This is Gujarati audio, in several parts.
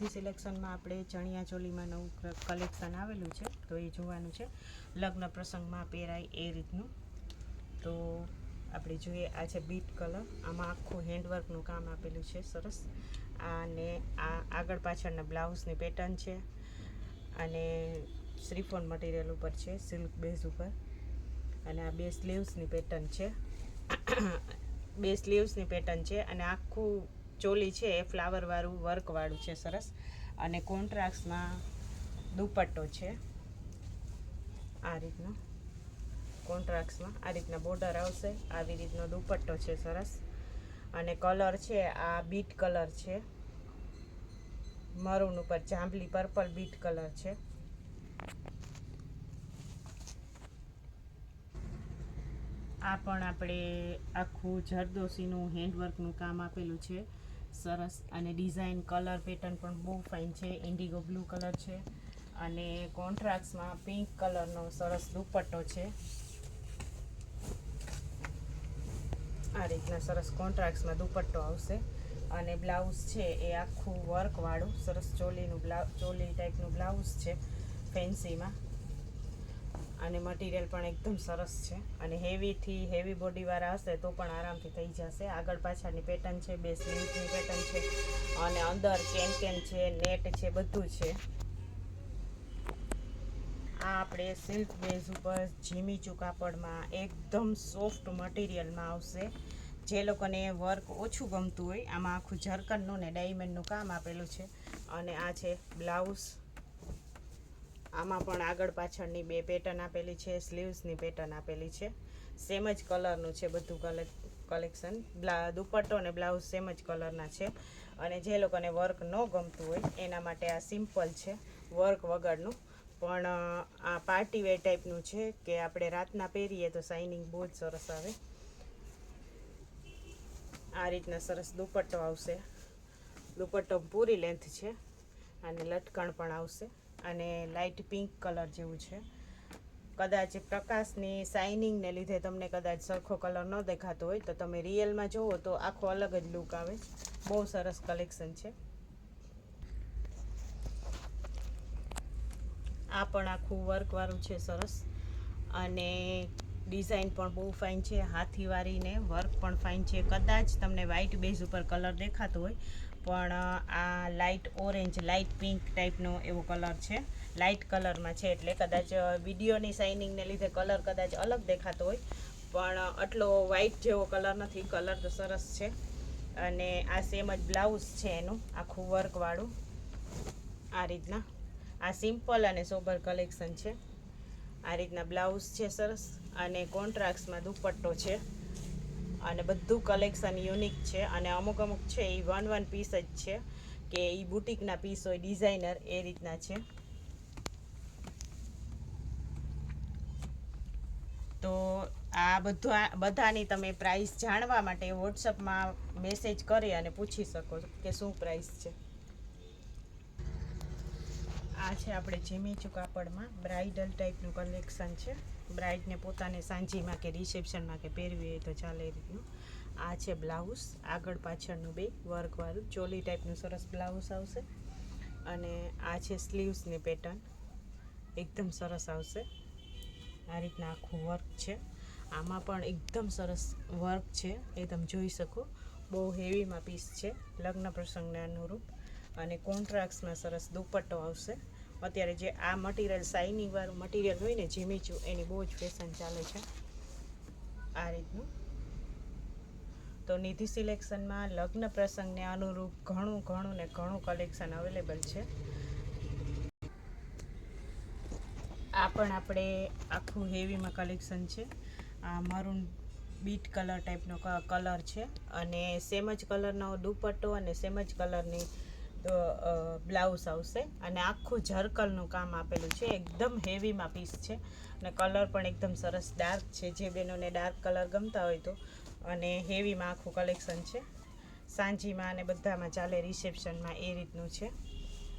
નિધિ સિલેક્શનમાં આપણે ચણિયા ચોલીમાં નવું કલેક્શન આવેલું છે, તો એ જોવાનું છે. લગ્ન પ્રસંગમાં પહેરાય એ રીતનું. તો આપણે જોઈએ, આ છે બીટ કલર. આમાં આખું હેન્ડવર્કનું કામ આપેલું છે, સરસ. અને આ આગળ પાછળના બ્લાઉઝની પેટર્ન છે. અને શ્રીફોન મટીરિયલ ઉપર છે, સિલ્ક બેઝ ઉપર. અને આ બે સ્લીવ્સની પેટર્ન છે. બે સ્લીવ્સની પેટર્ન છે અને આખું ચોલી છે, એ ફ્લાવરવાળું વર્કવાળું છે સરસ. અને કોન્ટ્રાક્ટ્સમાં દુપટ્ટો છે. આ રીતનો કોન્ટ્રાક્ટ્સમાં આ રીતના બોર્ડર આવશે. આવી રીતનો દુપટ્ટો છે સરસ. અને કલર છે, આ બીટ કલર છે. મરૂન ઉપર જાંબલી પર્પલ બીટ કલર છે. આ પણ આપણે આખું જરદોશીનું હેન્ડવર્કનું કામ આપેલું છે. સરસ. અને ડિઝાઇન કલર પેટર્ન પણ બહુ ફાઇન છે. ઇન્ડિગો બ્લુ કલર છે. અને કોન્ટ્રાક્ટમાં પિંક કલરનો સરસ દુપટ્ટો છે. આ રીતના સરસ કોન્ટ્રાક્ટ્સમાં દુપટ્ટો આવશે. અને બ્લાઉઝ છે એ આખું વર્કવાળું સરસ ચોલીનું બ્લાઉ ચોલી ટાઈપનું બ્લાઉઝ છે. ફેન્સીમાં અને મટીરિયલ પણ એકદમ સરસ છે. અને હેવીથી હેવી બોડીવાળા હશે તો પણ આરામથી થઈ જશે. આગળ પાછળની પેટર્ન છે, બે સ્લીવ્સની પેટર્ન છે, અને અંદર કેન કેન છે નેટ છે, બધું છે. આ આપણે સિલ્ક બેઝ ઉપર જીમીચું કાપડમાં એકદમ સોફ્ટ મટીરિયલમાં આવશે. જે લોકોને વર્ક ઓછું ગમતું હોય, આમાં આખું ઝરકનનું ને ડાયમંડનું કામ આપેલું છે. અને આ છે બ્લાઉઝ આમાં પણ આગળ પાછળની બે પેટર્ન આપેલી છે સ્લીવ્સની પેટર્ન આપેલી છે. સેમ જ કલરનું છે બધું કલે કલેક્શન બ્લા દુપટ્ટો અને બ્લાઉઝ સેમ જ કલરના છે. અને જે લોકોને વર્ક ન ગમતું હોય, એના માટે આ સિમ્પલ છે વર્ક વગરનું. પણ આ પાર્ટી વેર ટાઈપનું છે કે આપણે રાતના પહેરીએ તો શાઇનિંગ બહુ જ સરસ આવે. આ રીતના સરસ દુપટ્ટો આવશે. દુપટ્ટો પૂરી લેન્થ છે. અને લટકણ પણ આવશે. અને લાઇટ પિંક કલર જેવું છે. કદાચ પ્રકાશની શાઇનિંગને લીધે તમને કદાચ સરખો કલર ન દેખાતો હોય તો તમે રિયલમાં જુઓ તો આખો અલગ જ લુક આવે. બહુ સરસ કલેક્શન છે. આ પણ આખું વર્કવાળું છે સરસ. અને ડિઝાઇન પણ બહુ ફાઇન છે. હાથીવાળીને વર્ક પણ ફાઇન છે. કદાચ તમને વ્હાઇટ બેઝ ઉપર કલર દેખાતો હોય પણ આ લાઇટ ઓરેન્જ લાઇટ પિંક ટાઈપનો એવો કલર છે. લાઇટ કલરમાં છે એટલે કદાચ વિડીયોની શાઇનિંગને લીધે કલર કદાચ અલગ દેખાતો હોય. પણ આટલો વ્હાઇટ જેવો કલર નથી. કલર તો સરસ છે. અને આ સેમ જ બ્લાઉઝ છે એનું, આખું વર્કવાળું આ રીતના. આ સિમ્પલ અને સોબર કલેક્શન છે. આ રીતના બ્લાઉઝ છે સરસ. અને કોન્ટ્રાક્ટ્સમાં દુપટ્ટો છે. અને બધું કલેક્શન યુનિક છે અને અમુક અમુક છે એ વન વન પીસ જ છે કે એ બુટિકના પીસ હોય ડિઝાઇનર એ રીતના છે. તો આ બધા બધાની તમે પ્રાઇસ જાણવા માટે વોટ્સઅપમાં મેસેજ કરી અને પૂછી શકો કે શું પ્રાઇસ છે. આ છે આપણે જીમીચુ કાપડમાં બ્રાઇડલ ટાઈપનું કલેક્શન છે. બ્રાઇડને પોતાને સાંજીમાં કે રિસેપ્શનમાં કે પહેરવી હોય તો ચાલે એ રીતનું આ છે બ્લાઉઝ, આગળ પાછળનું બે વર્કવાળું, ચોલી ટાઈપનું સરસ બ્લાઉઝ આવશે. અને આ છે સ્લીવ્સની પેટર્ન, એકદમ સરસ આવશે. આ રીતના આખું વર્ક છે. આમાં પણ એકદમ સરસ વર્ક છે, એ તમે જોઈ શકો. બહુ હેવીમાં પીસ છે, લગ્ન પ્રસંગને અનુરૂપ. અને કોન્ટ્રાક્ટ્સમાં સરસ દુપટ્ટો આવશે. અત્યારે જે આ મટીરિયલ શાઇનિંગ વાળું મટીરિયલ હોય ને જીમીચું એની બહુ જ ફેશન ચાલે છે. આ રીતનું. તો નિધિ સિલેક્શનમાં લગ્ન પ્રસંગને અનુરૂપ ઘણું ઘણું ને ઘણું કલેક્શન અવેલેબલ છે. આ પણ આપણે આખું હેવીમાં કલેક્શન છે. આ મરૂન બીટ કલર ટાઈપનો કલર છે. અને સેમ જ કલરનો દુપટ્ટો અને સેમ જ કલરની બ્લાઉઝ આવશે અને આખું જર્કલનું કામ આપેલું છે. એકદમ હેવીમાં પીસ છે. અને કલર પણ એકદમ સરસ ડાર્ક છે. જે બહેનોને ડાર્ક કલર ગમતા હોય તો. અને હેવીમાં આખું કલેક્શન છે. સાંજીમાં અને બધામાં ચાલે રિસેપ્શનમાં એ રીતનું છે.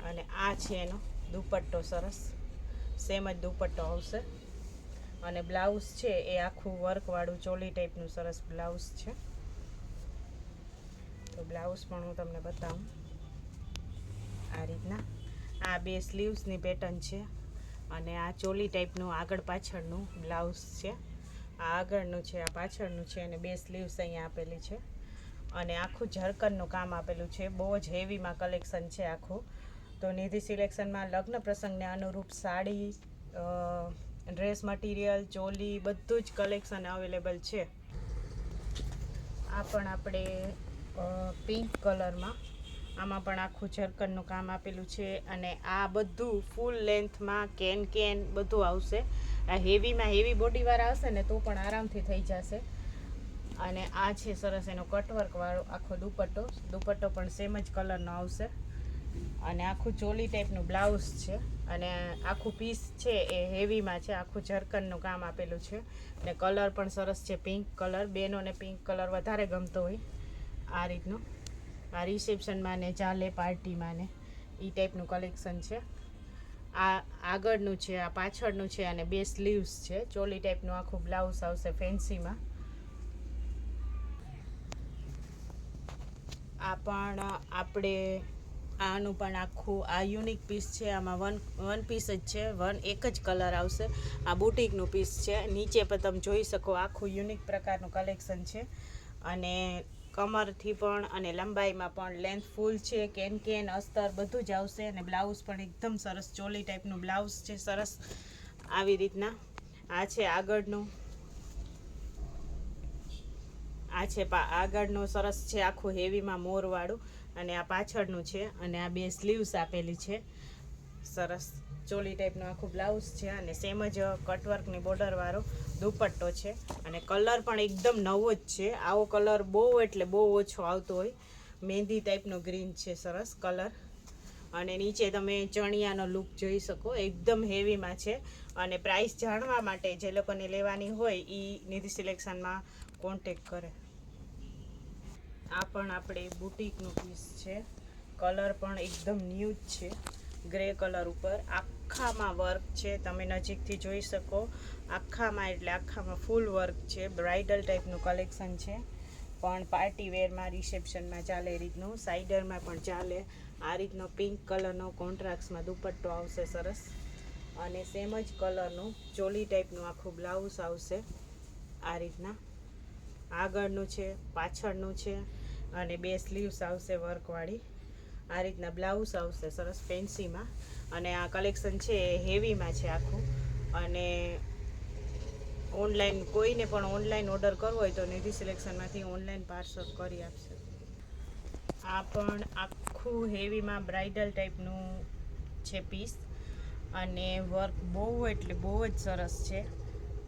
અને આ છે એનો દુપટ્ટો સરસ. સેમ જ દુપટ્ટો આવશે. અને બ્લાઉઝ છે એ આખું વર્કવાળું ચોલી ટાઈપનું સરસ બ્લાઉઝ છે. તો બ્લાઉઝ પણ હું તમને બતાવું. આ રીતના. આ બે સ્લીવ્સની પેટર્ન છે અને આ ચોલી ટાઈપનું આગળ પાછળનું બ્લાઉઝ છે. આ આગળનું છે, આ પાછળનું છે અને બે સ્લીવ્સ અહીંયા આપેલી છે. અને આખું ઝરકનનું કામ આપેલું છે. બહુ જ હેવીમાં કલેક્શન છે આખું. તો નિધિ સિલેક્શનમાં લગ્ન પ્રસંગને અનુરૂપ સાડી ડ્રેસ મટીરિયલ ચોલી બધું જ કલેક્શન અવેલેબલ છે. આ પણ આપણે પિંક કલરમાં આમાં પણ આખું ઝરકનનું કામ આપેલું છે અને આ બધું ફૂલ લેન્થમાં કેન કેન બધું આવશે. આ હેવીમાં હેવી બોડીવાળા હશે ને તો પણ આરામથી થઈ જશે. અને આ છે સરસ એનો કટવર્કવાળો આખો દુપટ્ટો. દુપટ્ટો પણ સેમ જ કલરનો આવશે. અને આખું ચોલી ટાઈપનું બ્લાઉઝ છે. અને આખું પીસ છે એ હેવીમાં છે. આખું ઝરકનનું કામ આપેલું છે. અને કલર પણ સરસ છે. પિંક કલર બેનોને પિંક કલર વધારે ગમતો હોય. આ રીતનું. આ રિસેપ્શનમાં ને ચાલે પાર્ટીમાં ને એ ટાઈપનું કલેક્શન છે. આ આગળનું છે, આ પાછળનું છે અને બે સ્લીવ્સ છે. ચોલી ટાઈપનું આખું બ્લાઉઝ આવશે ફેન્સીમાં આ પણ આપણે આનું પણ આખું, આ યુનિક પીસ છે. આમાં વન વન પીસ જ છે. વન એક જ કલર આવશે. આ બુટીકનું પીસ છે. નીચે પણ તમે જોઈ શકો આખું યુનિક પ્રકારનું કલેક્શન છે. અને કમરથી પણ અને લંબાઈમાં પણ લેન્થ ફૂલ છે. કેન કેન, અસ્તર બધું જ આવશે અને બ્લાઉઝ પણ એકદમ સરસ ચોલી ટાઈપનું બ્લાઉઝ છે. સરસ આવી રીતના. આ છે આગળનું. આ છે આગળનું સરસ છે આખું હેવીમાં મોરવાળું અને આ પાછળનું છે અને આ બે સ્લીવ્સ આપેલી છે. સરસ ચોલી ટાઈપનું આખું બ્લાઉઝ છે અને સેમ જ કટવર્કની બોર્ડરવાળો દુપટ્ટો છે અને કલર પણ એકદમ નવો જ છે. આવો કલર બહુ એટલે બહુ ઓછો આવતો હોય. મહેંદી ટાઈપનો ગ્રીન છે, સરસ કલર. અને નીચે તમે ચણિયાનો લુક જોઈ શકો, એકદમ હેવીમાં છે. અને પ્રાઇસ જાણવા માટે જે લોકોને લેવાની હોય એ નિધિ સિલેક્શનમાં કોન્ટેક કરે. આ પણ આપણે બુટીકનું પીસ છે. કલર પણ એકદમ ન્યૂ જ છે. ગ્રે કલર ઉપર આખામાં વર્ક છે. તમે નજીકથી જોઈ શકો. આખામાં, એટલે આખામાં ફૂલ વર્ક છે. બ્રાઇડલ ટાઈપનું કલેક્શન છે. પણ પાર્ટી વેરમાં રિસેપ્શનમાં ચાલે એ રીતનું. સાઇડરમાં પણ ચાલે. આ રીતનો પિંક કલરનો કોન્ટ્રાક્ટ્સમાં દુપટ્ટો આવશે સરસ. અને સેમ જ કલરનું ચોલી ટાઈપનું આખું બ્લાઉઝ આવશે. આ રીતના. આગળનું છે, પાછળનું છે. અને બે સ્લીવ્સ આવશે વર્કવાળી આ રીતના બ્લાઉઝ આવશે સરસ ફેન્સીમાં અને આ કલેક્શન છે એ હેવીમાં છે આખું. અને ઓનલાઈન કોઈને પણ ઓનલાઈન ઓર્ડર કરવો હોય તો નિધિ સિલેક્શનમાંથી ઓનલાઈન પાર્સલ કરી આપશે. આ પણ આખું હેવીમાં બ્રાઇડલ ટાઈપનું છે પીસ અને વર્ક બહુ એટલે બહુ જ સરસ છે.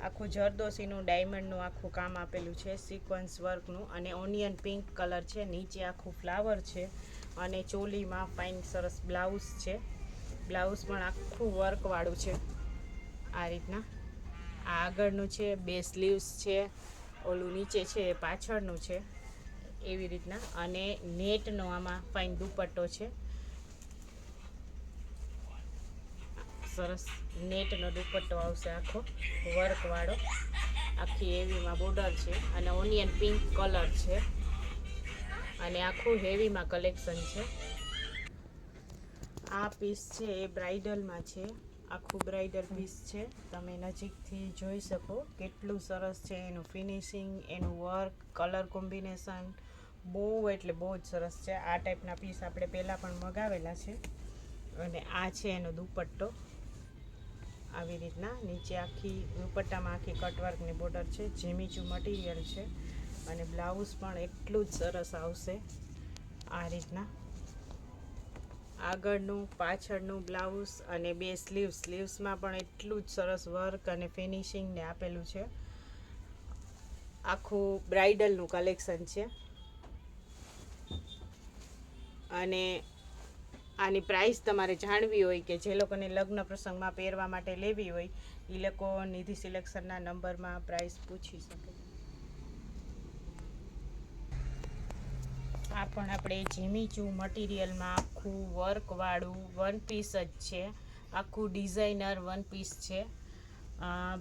આખું જરદોશીનું ડાયમંડનું આખું કામ આપેલું છે સિક્વન્સ વર્કનું અને ઓનિયન પિંક કલર છે, નીચે આખું ફ્લાવર છે. અને ચોલીમાં ફાઇન સરસ બ્લાઉઝ છે. બ્લાઉઝ પણ આખું વર્કવાળું છે. આ રીતના. આ આગળનું છે, બે સ્લીવ્સ છે, ઓલું નીચે છે, એ પાછળનું છે, એવી રીતના. અને નેટનો આમાં ફાઇન દુપટ્ટો છે. સરસ નેટનો દુપટ્ટો આવશે આખો, વર્કવાળો. આખી હેવીમાં બોર્ડર છે અને ઓનિયન પિંક કલર છે. અને આખું હેવીમાં કલેક્શન છે. આ પીસ છે એ બ્રાઇડલમાં છે. આખું બ્રાઇડલ પીસ છે. તમે નજીકથી જોઈ શકો કેટલું સરસ છે એનું ફિનિશિંગ, એનું વર્ક, કલર કોમ્બિનેશન. બહુ એટલે બહુ જ સરસ છે. આ ટાઈપના પીસ આપણે પહેલાં પણ મગાવેલા છે. અને આ છે એનો દુપટ્ટો. આવી રીતના નીચે આખી દુપટ્ટામાં આખી કટવર્કની બોર્ડર છે. જેમીચું મટીરિયલ છે. અને બ્લાઉઝ પણ એટલું જ સરસ આવશે. આ રીતના. આગળનું, પાછળનું બ્લાઉઝ અને બે સ્લીવ સ્લીવ્સમાં પણ એટલું જ સરસ વર્ક અને ફિનિશિંગને આપેલું છે. આખું બ્રાઇડલનું કલેક્શન છે. અને આની પ્રાઇસ તમારે જાણવી હોય કે જે લોકોને લગ્ન પ્રસંગમાં પહેરવા માટે લેવી હોય એ લોકો નિધિ સિલેક્શનના નંબરમાં પ્રાઇસ પૂછી શકે. આ પણ આપણે જીમીચું મટીરિયલમાં આખું વર્કવાળું વન પીસ જ છે. આખું ડિઝાઇનર વન પીસ છે.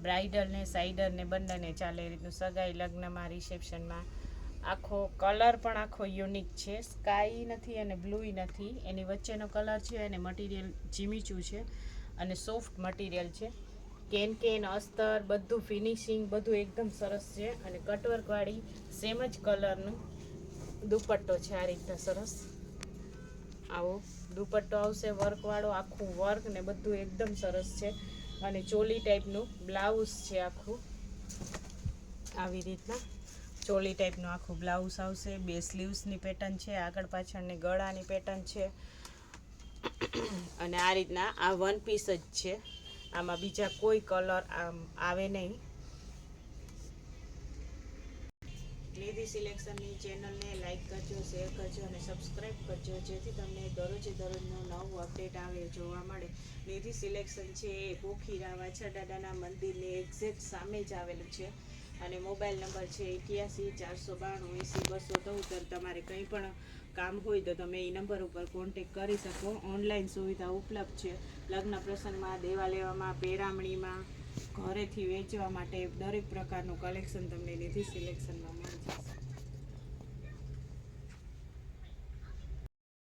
બ્રાઇડલ ને સાઇડર ને બંનેને ચાલે રીતનું સગાઈ લગ્નમાં રિસેપ્શનમાં આખો કલર પણ આખો યુનિક છે. સ્કાય નથી અને બ્લુય નથી. એની વચ્ચેનો કલર છે અને મટીરિયલ જીમીચું છે અને સોફ્ટ મટીરિયલ છે. કેન કેન, અસ્તર, બધું ફિનિશિંગ બધું એકદમ સરસ છે અને કટવર્કવાળી સેમ જ કલરનું દુપટ્ટો છે આ રીતના સરસ. આવો, દુપટ્ટો આવશે વર્કવાળો, આખું વર્ક ને બધું એકદમ સરસ છે. અને ચોલી ટાઈપનું બ્લાઉઝ છે આખું. આવી રીતના ચોલી ટાઈપનું આખું બ્લાઉઝ આવશે. બે સ્લીવ્સની પેટર્ન છે, આગળ પાછળની ગળાની પેટર્ન છે. અને આ રીતના આ વન પીસ જ છે. આમાં બીજા કોઈ કલર આમ આવે નહીં. નિધિ સિલેક્શનની ચેનલને લાઇક કરજો, શેર કરજો અને સબસ્ક્રાઈબ કરજો, જેથી તમને દરરોજે દરરોજનો નવું અપડેટ આવે, જોવા મળે. નિધિ સિલેક્શન છે એ પોખીરા વાછરદાદાના મંદિરની એક્ઝેક્ટ સામે જ આવેલું છે. અને મોબાઈલ નંબર છે એક્યાસી, ચારસો બાણું, એંસી, બસો ચૌદ. તમારે કંઈ પણ કામ હોય તો તમે એ નંબર ઉપર કોન્ટેક કરી શકો. ઓનલાઈન સુવિધા ઉપલબ્ધ છે. લગ્ન પ્રસંગમાં દેવા લેવામાં, પેરામણીમાં ઘરેથી વેચવા માટે દરેક પ્રકારનું કલેક્શન તમને નિધિ સિલેક્શનમાં મળી જશે.